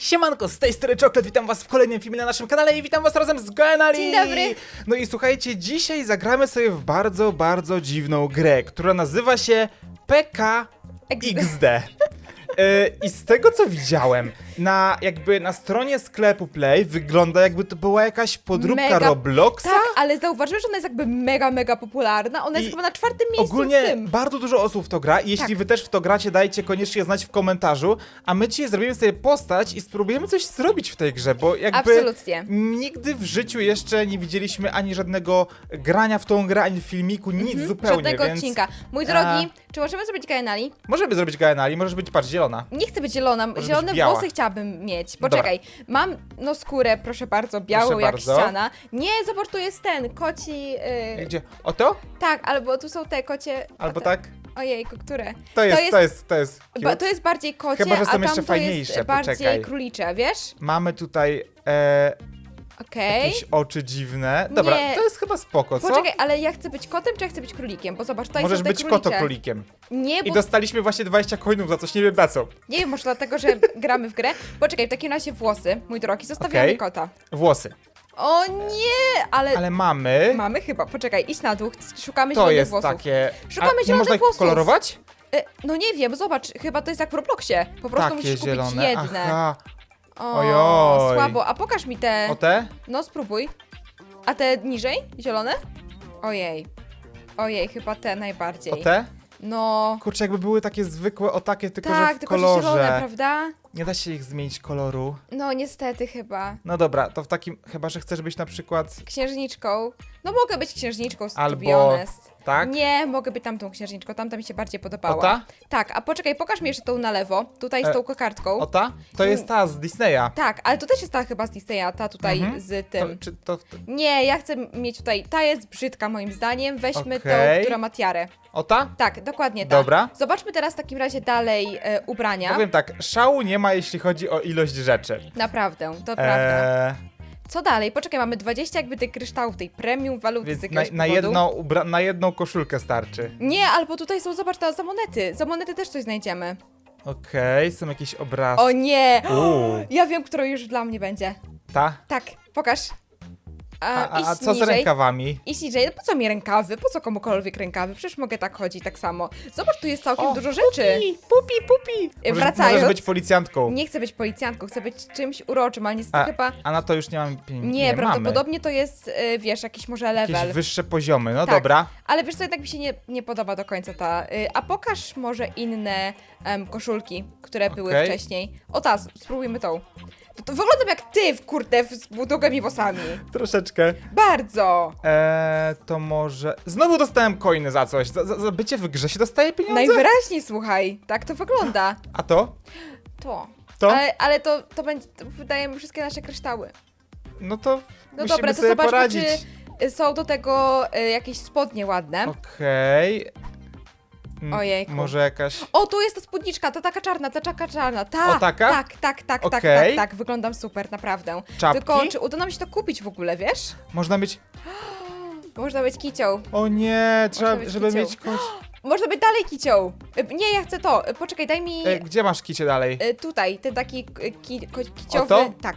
Siemanko, z tej strony Czoklet, witam was w kolejnym filmie na naszym kanale i witam was razem z Gwenali! Dzień dobry. No i słuchajcie, dzisiaj zagramy sobie w bardzo, bardzo dziwną grę, która nazywa się PKXD. E, I z tego co widziałem, na jakby na stronie sklepu Play wygląda jakby to była jakaś podróbka Mega- Robloxa. Tak, ale zauważyłeś, że ona jest jakby mega, mega popularna. Ona jest I chyba na czwartym miejscu Ogólnie w tym. bardzo dużo osób w to gra i jeśli Tak. wy też w to gracie, dajcie koniecznie znać w komentarzu, a my dzisiaj zrobimy sobie postać i spróbujemy coś zrobić w tej grze, bo jakby Absolutnie. nigdy w życiu jeszcze nie widzieliśmy ani żadnego grania w tą grę, ani filmiku, nic zupełnie, Mhm. Żadnego więc odcinka. Mój a- drogi, czy możemy zrobić Gaenali? możemy zrobić GNL, możesz być, patrz, zielona. Nie chcę być zielona, być zielone biała. włosy chciałabym mieć. Poczekaj, mam no skórę, proszę bardzo, białą Proszę jak bardzo. ściana. Nie, zobacz, tu jest ten, koci... Yy, Gdzie? O to? tak, albo tu są te kocie... Albo o te- tak? Ojejku, które? To jest, jest- to jest, to jest Ba, cute. to jest bardziej kocie, Chyba, że są a tam jeszcze to fajniejsze, jest bardziej poczekaj. królicze, wiesz? Mamy tutaj e, Okej. jakieś oczy dziwne. Dobra, Nie. to jest chyba spoko, co? Poczekaj, ale ja chcę być kotem, czy ja chcę być królikiem? Bo zobacz, tutaj Możesz są te być królicze. kotokrólikiem. Nie, I bo dostaliśmy właśnie 20 coinów za coś, nie wiem za co. Nie wiem, może dlatego, że gramy w grę. Poczekaj, w takim razie włosy, mój drogi, zostawiamy Okej. kota. Włosy. O nie, ale, Ale mamy... mamy chyba, poczekaj, idź na dół, szukamy To zielonych jest włosów. takie... Szukamy A nie zielonych można ich włosów. kolorować? E, no nie wiem, zobacz, chyba to jest jak w Robloxie. Po prostu Takie musisz kupić zielone. jedne. Aha. O, Ojoj. słabo. A pokaż mi te. O te? No spróbuj. A te niżej? Zielone? Ojej. Ojej, chyba te najbardziej. O te? No. Kurczę, jakby były takie zwykłe, o takie, tylko tak, że w tylko że kolorze. zielone, prawda? Nie da się ich zmienić koloru. No niestety chyba. No dobra, to w takim... Chyba, że chcesz być na przykład... Księżniczką. No mogę być księżniczką, to be Albo... honest. Tak? Nie, mogę być tamtą księżniczką, tamta mi się bardziej podobała. O ta? Tak, a poczekaj, pokaż mi jeszcze tą na lewo, tutaj z E, tą kokardką. O ta? To jest ta z Disneya. Tak, ale to też jest ta chyba z Disneya, ta tutaj Mhm. z To, tym. czy to... Nie, ja chcę mieć tutaj, ta jest brzydka moim zdaniem, weźmy Okej. tą, która ma tiarę. O ta? Tak, dokładnie ta. Dobra. Zobaczmy teraz w takim razie dalej e, ubrania. Powiem tak, szału nie ma, jeśli chodzi o ilość rzeczy. Naprawdę, to prawda. Eee, Co dalej? Poczekaj, mamy 20 jakby tych kryształów, tej premium waluty z więc na, jakiegoś na, powodu. jedną, ubra- na jedną koszulkę starczy. Nie, albo tutaj są, zobacz, ta, za monety. Za monety też coś znajdziemy. Okej, są jakieś obrazki. O nie! Uuu. Ja wiem, którą już dla mnie będzie. Ta? Tak, pokaż. A, A, a, co z rękawami? Idź niżej. No Po co mi rękawy? Po co komukolwiek rękawy? Przecież mogę tak chodzić tak samo. Zobacz, tu jest całkiem O, dużo rzeczy. Pupi, pupi! E, Możesz, wracając- możesz być policjantką. Nie chcę być policjantką, chcę być czymś uroczym, ale niestety A, chyba... a na to już nie mamy pieniędzy. Nie, nie prawdopodobnie to jest, y, wiesz, jakiś może level. Jakieś wyższe poziomy, no Tak. dobra. Ale wiesz co, jednak mi się nie, nie podoba do końca ta. Y, a pokaż może inne em, koszulki, które były Okej. wcześniej. O ta, spróbujmy tą. To, to wyglądam jak ty w kurde z długimi włosami. Troszeczkę. Bardzo. Eee, to może... Znowu dostałem coiny za coś. Za, za, za bycie w grze się dostaje pieniądze? Najwyraźniej, słuchaj. Tak to wygląda. A to? To. To? Ale, ale to, to będzie, to wydajemy wszystkie nasze kryształy. No to No musimy dobra, to sobie zobaczmy, poradzić. czy y, są do tego y, jakieś spodnie ładne. Okej. M- Ojejku. Może jakaś... O, tu jest ta spódniczka, ta taka czarna, ta taka czarna. Ta, O, taka? Tak, tak, tak, tak, tak, Okej. tak, wyglądam super, naprawdę. Czapki? Tylko, czy uda nam się to kupić w ogóle, wiesz? Można mieć... Można być kicią. O nie, trzeba, być żeby kicią. mieć koś... Można być dalej kicią. Y, Nie, ja chcę to. Y, Poczekaj, daj mi E, gdzie masz kicie dalej? y, tutaj, ten taki y, ki, ko, kiciowy. to? Tak,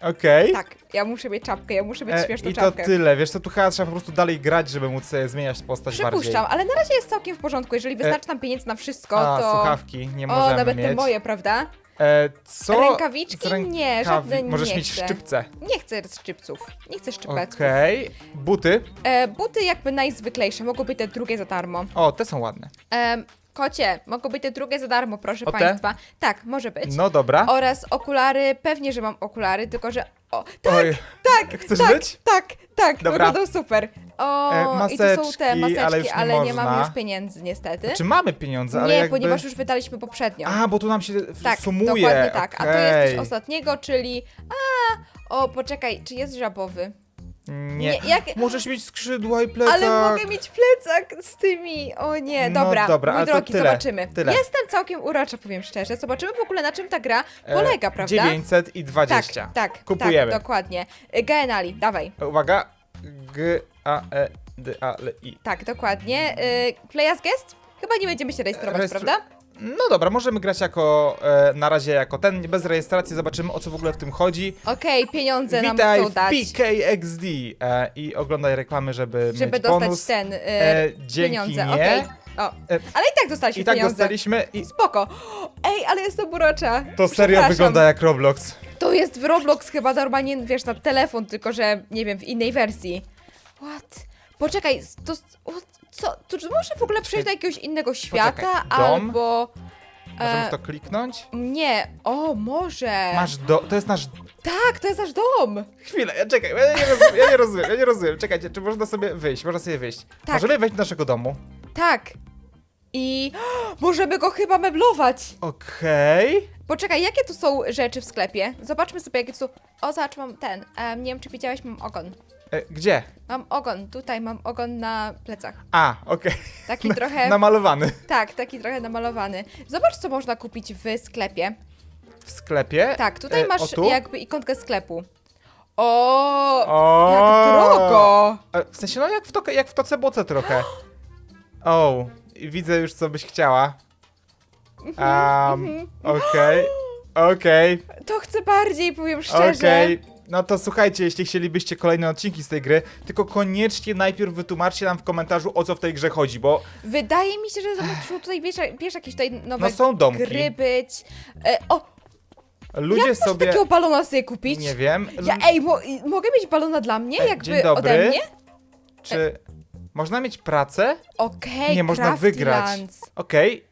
Okej. tak. Ja muszę mieć czapkę, ja muszę mieć E, śmieszną I to czapkę. tyle, wiesz co, tu chyba trzeba po prostu dalej grać, żeby móc sobie zmieniać postać bardziej. Przypuszczam, ale na razie jest całkiem w porządku. Jeżeli wystarczy nam pieniędzy na wszystko, A, to. słuchawki nie o, możemy nawet mieć. te moje, prawda? E, co? Rękawiczki? z Nie, żadne Możesz nie mieć chcę. szczypce. Nie chcę szczypców. Nie chcę szczypecków. Okej. Buty. E, buty jakby najzwyklejsze, mogą być te drugie za darmo. O, te są ładne. E, kocie, mogą być te drugie za darmo, proszę O te? państwa. Tak, może być. No dobra. Oraz okulary, pewnie, że mam okulary, tylko że. O, tak, Oj, tak, chcesz tak, być? tak, tak, Dobra. super. O, E, i to są te maseczki, ale już nie można. mamy już pieniędzy niestety. czy mamy pieniądze, ale nie, jakby... ponieważ już wydaliśmy poprzednio. A, bo tu nam się w- tak, sumuje. dokładnie tak. A to jest Okej. coś ostatniego, czyli. A, o, poczekaj, czy jest żabowy? Nie. Nie, jak- Możesz mieć skrzydła i plecak. Ale mogę mieć plecak z tymi. O nie, No dobra, dobra, mój ale to drogi, tyle, zobaczymy. tyle. Jestem całkiem urocza, powiem szczerze. Zobaczymy w ogóle na czym ta gra E, polega, prawda? 920. Tak, tak, Kupujemy. tak, dokładnie. Y, Gaenali, dawaj. Uwaga. G, A, E, D, A, L, I. Tak, dokładnie. Y, Play as guest? Chyba nie będziemy się rejestrować, Rejestru- prawda? No dobra, możemy grać jako, e, na razie jako ten, bez rejestracji, zobaczymy o co w ogóle w tym chodzi. Okej, pieniądze nam Witaj chcą w dać, PKXD e, i oglądaj reklamy, żeby, żeby mieć dostać bonus. ten e, E, dzięki pieniądze. nie. Okej. O, E, ale i tak dostaliśmy I tak pieniądze. dostaliśmy i Spoko. Ej, ale jestem urocza. to serio Przepraszam. wygląda jak Roblox. To jest w Roblox chyba normalnie, wiesz, na telefon, tylko że, nie wiem, w innej wersji. What? Poczekaj, to... Co? To czy może w ogóle przejść do jakiegoś innego świata? dom? Albo... Możemy E, w to kliknąć? Nie, o, może. Masz do... to jest nasz... Tak, to jest nasz dom. Chwilę, ja czekaj, ja nie, rozumiem, ja nie rozumiem, ja nie rozumiem. Czekajcie, czy można sobie wyjść? Można sobie wyjść. Tak. Możemy wejść do naszego domu. Tak. I możemy go chyba meblować. Okej. Poczekaj, jakie tu są rzeczy w sklepie? Zobaczmy sobie, jakie tu są. O, zobacz, mam ten. Nie wiem, czy widziałeś, mam ogon. E, Gdzie? Mam ogon, tutaj mam ogon na plecach. A, okej. Taki trochę. Namalowany. Tak, taki trochę namalowany. Zobacz, co można kupić w sklepie. W sklepie. Tak, tutaj E, masz tu? jakby ikonkę sklepu. O, O! jak drogo! E, W sensie, no jak w, to, jak w toce boce trochę. O, i widzę już, co byś chciała. Um, okej, okej, To chcę bardziej, powiem szczerze. okej. No to słuchajcie, jeśli chcielibyście kolejne odcinki z tej gry, tylko koniecznie najpierw wytłumaczcie nam w komentarzu, o co w tej grze chodzi, bo Wydaje mi się, że muszą tutaj, wiesz, wiesz jakieś tutaj nowe no są domki. gry być. E, o, Ludzie jak sobie... takiego balona sobie kupić? Nie wiem. Ja, ej, mo i- mogę mieć balona dla mnie? E, Jakby dzień dobry. ode mnie? Czy można mieć pracę? Okej, Nie, można wygrać. Okej.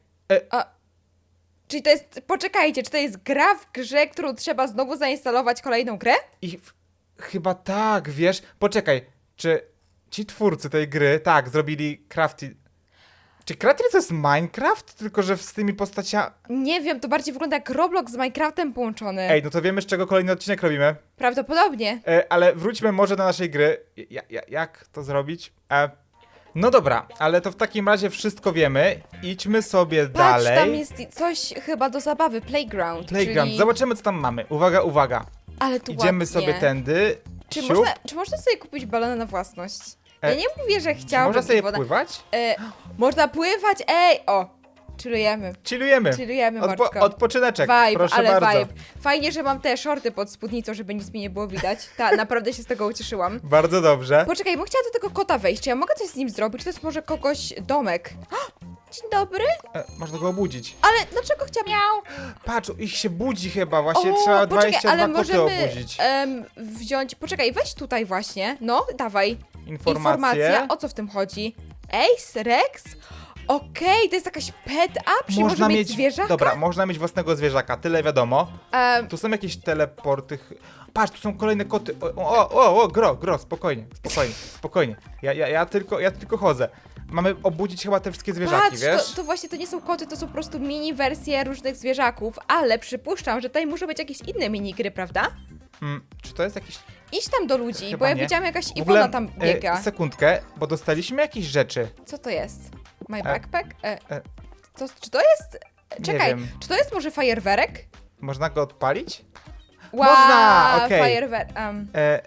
Czyli to jest, poczekajcie, czy to jest gra w grze, którą trzeba znowu zainstalować kolejną grę? I w... chyba tak, wiesz? Poczekaj, czy ci twórcy tej gry, tak, zrobili Crafty... Czy Crafty to jest Minecraft, tylko że z tymi postaciami... Nie wiem, to bardziej wygląda jak Roblox z Minecraftem połączony. Ej, no to wiemy, z czego kolejny odcinek robimy. Prawdopodobnie. E, ale wróćmy może do naszej gry. Ja, ja, jak to zrobić? E, no dobra, ale to w takim razie wszystko wiemy. Idźmy sobie Patrz, dalej. tam jest coś chyba do zabawy, playground. Playground. Czyli... Zobaczymy, co tam mamy. Uwaga, uwaga. Ale tu Idziemy ładnie. sobie tędy. Czy Siup. można, czy można sobie kupić balona na własność? Ja E, nie mówię, że chciałabym. można sobie woda- pływać? E, można pływać, ej! O! Chillujemy. Chillujemy. Chillujemy, Odpo- Mordko. odpoczyneczek. Vibe, Proszę ale bardzo. vibe. Fajnie, że mam te shorty pod spódnicą, żeby nic mi nie było widać. Ta, naprawdę się z tego ucieszyłam. Bardzo dobrze. Poczekaj, bo chciała do tego kota wejść. Czy ja mogę coś z nim zrobić? To jest może kogoś domek? Dzień dobry. E, można go obudzić. Ale dlaczego chciałam... Miał. Patrz, ich się budzi chyba. Właśnie O, trzeba poczekaj, 22 ale koty możemy obudzić. em, wziąć... Poczekaj, weź tutaj właśnie. No, dawaj. Informacje. Informacja, o co w tym chodzi? Ace, Rex? Okej, to jest jakaś pet app, czyli można mieć zwierzaka? Dobra, można mieć własnego zwierzaka, tyle wiadomo. Em, Tu są jakieś teleporty. ch- Patrz, tu są kolejne koty. O, o, o, o gro, gro, spokojnie, spokojnie, spokojnie. Ja, ja, ja, tylko, ja tylko chodzę. Mamy obudzić chyba te wszystkie zwierzaki, Patrz, wiesz? to, to właśnie to nie są koty, to są po prostu mini wersje różnych zwierzaków, ale przypuszczam, że tutaj muszą być jakieś inne minigry, prawda? Mm, czy to jest jakiś... Idź tam do ludzi, Chyba bo ja nie. widziałam jakaś W ogóle, Iwona tam biega. E, sekundkę, bo dostaliśmy jakieś rzeczy. Co to jest? My backpack? E, e. co, czy to jest... Czekaj, wiem. czy to jest może fajerwerek? Można go odpalić? Wow, Można, okej. fajerwerek. Um, E,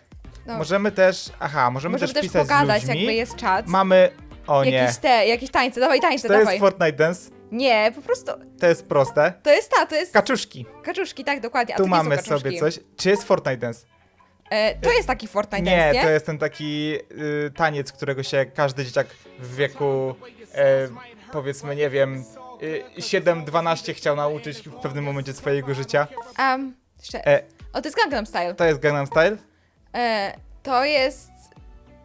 no. Możemy też... Aha, możemy, Możemy też też pisać pogadać, z ludźmi. jakby jest czat. Mamy... O nie. Jakieś te, jakieś tańce, dawaj tańce, To dawaj. jest Fortnite Dance. Nie, po prostu, To jest proste. to jest ta, to jest Kaczuszki. kaczuszki, tak, dokładnie. A Tu nie są mamy kaczuszki. sobie coś. Czy jest Fortnite Dance? E, to jest taki Fortnite Nie, nie? to jest ten taki y, taniec, którego się każdy dzieciak w wieku e, powiedzmy, nie wiem, y, 7-12 chciał nauczyć w pewnym momencie swojego życia. Um, jeszcze, E, o, to jest Gangnam Style. to jest Gangnam Style? E, to jest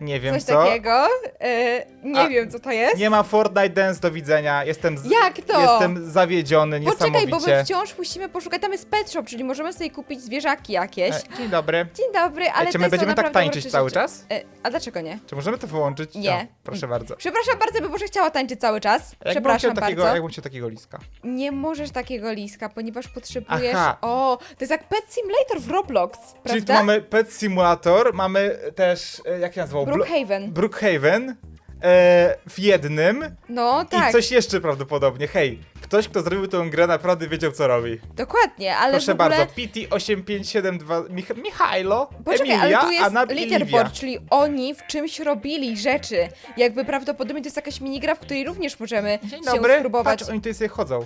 Nie wiem coś co. takiego. E, nie A, wiem, co to jest. Nie ma Fortnite Dance do widzenia. Jestem, z, Jak to? jestem zawiedziony Poczekaj, niesamowicie. bo my wciąż musimy poszukać. Tam jest pet shop, czyli możemy sobie kupić zwierzaki jakieś. E, dzień dobry. Dzień dobry, ale Czy to my są będziemy tak naprawdę tańczyć urocze cały rzeczy. czas? E, a dlaczego nie? Czy możemy to wyłączyć? Nie. O, proszę bardzo. Przepraszam bardzo, bym może chciała tańczyć cały czas. Jakbym chciał Przepraszam takiego, bardzo. jakbym chciał takiego liska. Nie możesz takiego liska, ponieważ potrzebujesz. Aha. O, to jest jak Pet Simulator w Roblox, prawda? Czyli tu mamy Pet Simulator, mamy też, e, jak się nazywał? Brookhaven. Brookhaven e, w jednym No tak. i coś jeszcze prawdopodobnie. Hej, ktoś, kto zrobił tę grę, naprawdę wiedział, co robi. Dokładnie, ale Proszę w ogóle... bardzo, PT8572, Mich Michajlo, Poczekaj, Emilia, ale tu jest Anna leaderboard, czyli oni w czymś robili rzeczy. Jakby prawdopodobnie to jest jakaś minigra, w której również możemy Dzień się dobry, spróbować. patrz, oni tutaj sobie chodzą.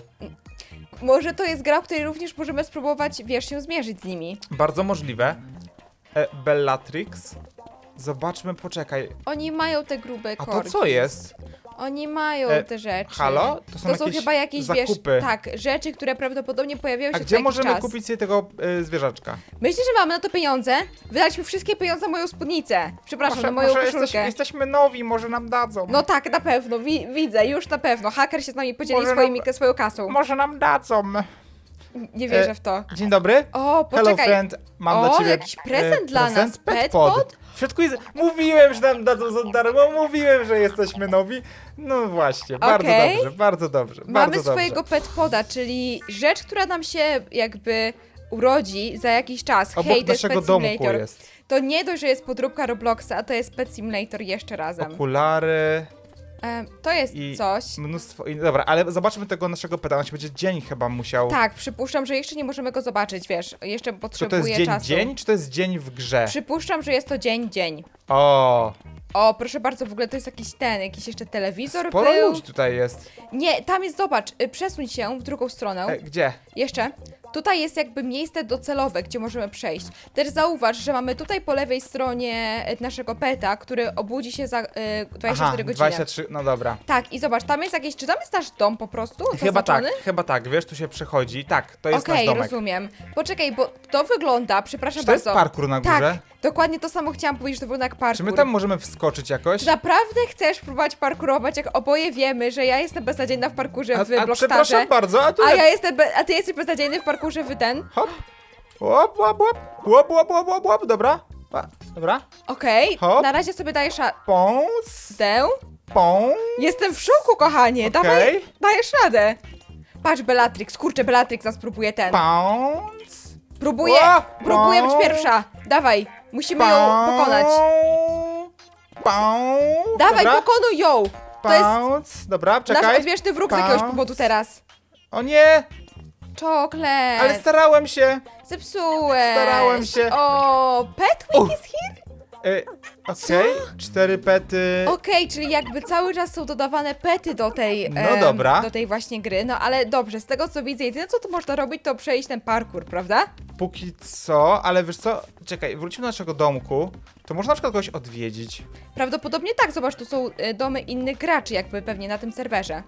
Może to jest gra, w której również możemy spróbować, wiesz, się zmierzyć z nimi. Bardzo możliwe. E, Bellatrix. Zobaczmy, poczekaj. Oni mają te grube A to co jest? Oni mają E, te rzeczy. Halo? To są jakieś chyba jakieś, zakupy. wiesz, tak, rzeczy, które prawdopodobnie pojawiają się A co gdzie jakiś możemy czas. kupić sobie tego y, zwierzaczka? Myślę, że mamy na to pieniądze. Wydaliśmy wszystkie pieniądze na moją spódnicę. Przepraszam, na moją koszulkę. jesteś, jesteśmy nowi, może nam dadzą. No tak, na pewno, wi widzę, już na pewno. Haker się z nami podzieli Może swoimi, swoją kasą. Może nam dadzą. Nie wierzę E, w to. Dzień dobry. O, Hello poczekaj. friend, mam O, dla ciebie jakiś prezent dla prezent nas. Pet pod. W środku jest... Mówiłem, że nam dadzą za darmo, mówiłem, że jesteśmy nowi. No właśnie, bardzo Okej. dobrze, bardzo dobrze, Mamy bardzo dobrze. swojego petpoda, czyli rzecz, która nam się jakby urodzi za jakiś czas. Obok Hej, to jest naszego Pet domku Simulator. jest. To nie dość, że jest podróbka Robloxa, a to jest Pet Simulator jeszcze razem. Okulary E, to jest i coś. mnóstwo... i- Dobra, ale zobaczmy tego naszego on się będzie dzień chyba musiał... Tak, przypuszczam, że jeszcze nie możemy go zobaczyć, wiesz, jeszcze Czy potrzebuje to jest dzień, czasu. dzień, czy to jest dzień w grze? Przypuszczam, że jest to dzień, dzień. O, O, proszę bardzo, w ogóle to jest jakiś ten, jakiś jeszcze telewizor sporo był. ludzi tutaj jest. Nie, tam jest, zobacz, y, przesuń się w drugą stronę. E, gdzie? Jeszcze. Tutaj jest jakby miejsce docelowe, gdzie możemy przejść. Też zauważ, że mamy tutaj po lewej stronie e, naszego peta, który obudzi się za y, 24 Aha, godziny. 23, no dobra. Tak, i zobacz, tam jest jakieś, czy tam jest nasz dom po prostu? Chyba tak, zaznaczony? chyba tak, wiesz, tu się przechodzi. Tak, to jest nasz Okej, domek. rozumiem. Poczekaj, bo to wygląda, przepraszam Czy to jest bardzo. parkour na górze? Tak, dokładnie to samo chciałam powiedzieć, że to wygląda jak parkour. Czy my tam możemy wskoczyć jakoś? Czy naprawdę chcesz próbować parkurować, jak oboje wiemy, że ja jestem beznadziejna w parkurze A, w a Blockstarze, przepraszam bardzo, a tu a ja jestem, be- a ty jesteś beznadziejny w parkurze w ten? Hop. Łop, łop, łop. Łop, łop, łop, łop, łop. Dobra. Pa, dobra. Okej, Hop. na razie sobie dajesz radę. Pąs. Pąs. Jestem w szoku, kochanie, dawaj, Okej. dajesz radę. Patrz, Bellatrix, kurczę, Bellatrix nas próbuje ten. Pąs. Próbuję, Ła, próbuję być pierwsza. Dawaj, musimy ją pokonać. Pąs. Dawaj, dobra. pokonuj ją. To jest Pąs. Dobra, nasz czekaj. odwieczny wróg z jakiegoś powodu teraz. O nie, Czoklet. ale starałem się. Zepsułeś. starałem się. O, Pet Week Uch. is here? E, Okej, cztery pety. Okej, czyli jakby cały czas są dodawane pety do tej, No em, dobra. do tej właśnie gry, no ale dobrze, z tego co widzę, jedyne co tu można robić, to przejść ten parkour, prawda? Póki co, ale wiesz co? Czekaj, wrócimy do naszego domku. To można na przykład kogoś odwiedzić. Prawdopodobnie tak, zobacz, tu są e, domy innych graczy, jakby pewnie na tym serwerze.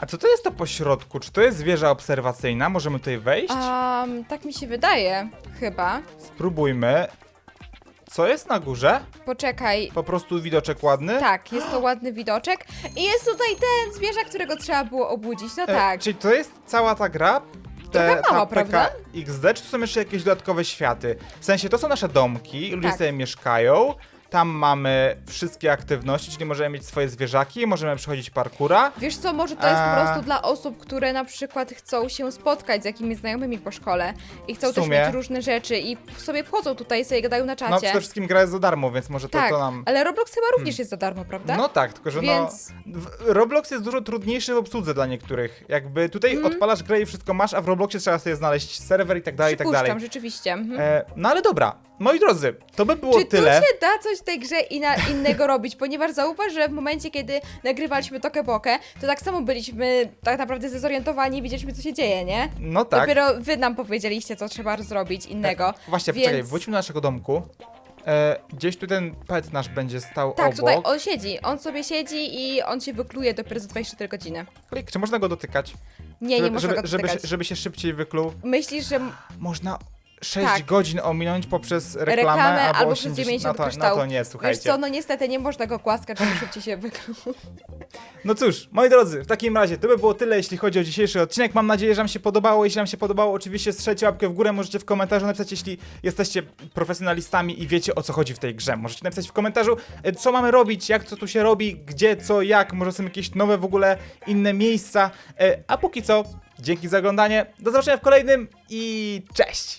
A co to jest to po środku? Czy to jest wieża obserwacyjna? Możemy tutaj wejść? Um, tak mi się wydaje, chyba. Spróbujmy. Co jest na górze? Poczekaj. Po prostu widoczek ładny? Tak, jest to ładny widoczek. I jest tutaj ten zwierzak, którego trzeba było obudzić. No E, tak. Czyli to jest cała ta gra? Trochę mało, ta prawda? XD, czy to są jeszcze jakieś dodatkowe światy? W sensie, to są nasze domki, ludzie Tak. sobie mieszkają, tam mamy wszystkie aktywności, czyli możemy mieć swoje zwierzaki, możemy przechodzić parkura. Wiesz co, może to jest po prostu dla osób, które na przykład chcą się spotkać z jakimiś znajomymi po szkole i chcą też sumie. mieć różne rzeczy i sobie wchodzą tutaj sobie gadają na No czacie. przede wszystkim gra jest za darmo, więc może to, tak, to nam... ale Roblox chyba również jest za darmo, prawda? No tak, tylko że Więc- no. w- Roblox jest dużo trudniejszy w obsłudze dla niektórych. Jakby tutaj Mhm. odpalasz grę i wszystko masz, a w Robloxie trzeba sobie znaleźć serwer i tak dalej, i tak Przypuszczam, dalej. rzeczywiście. Mhm. E, no ale dobra, moi drodzy, to by było Czy tyle. tu się da coś w tej grze ina- innego robić? Ponieważ zauważ, że w momencie, kiedy nagrywaliśmy Tokę Bokę, to tak samo byliśmy tak naprawdę zdezorientowani i widzieliśmy, co się dzieje, nie? No tak. Dopiero wy nam powiedzieliście, co trzeba zrobić innego. Właśnie, więc... poczekaj, wróćmy do naszego domku. E, gdzieś tu ten pet nasz będzie stał Tak, obok. tutaj on siedzi. On sobie siedzi i on się wykluje dopiero za 24 godziny. Klik, czy można go dotykać? Nie, żeby, nie można żeby, go żeby, dotykać. się- żeby się szybciej wykluł. Myślisz, że Można 6 Tak. godzin ominąć poprzez reklamę, reklamę albo, albo przez 80... 90 no to, no to nie, Wiesz słuchajcie. co, no niestety nie można go głaskać, żeby szybciej się wykluł. No cóż, moi drodzy, w takim razie to by było tyle, jeśli chodzi o dzisiejszy odcinek. Mam nadzieję, że Wam się podobało. Jeśli Wam się podobało, oczywiście strzelcie łapkę w górę. Możecie w komentarzu napisać, jeśli jesteście profesjonalistami i wiecie o co chodzi w tej grze. Możecie napisać w komentarzu, e, co mamy robić, jak co tu się robi, gdzie, co, jak. Może są jakieś nowe w ogóle inne miejsca. E, A póki co, dzięki za oglądanie. Do zobaczenia w kolejnym i cześć!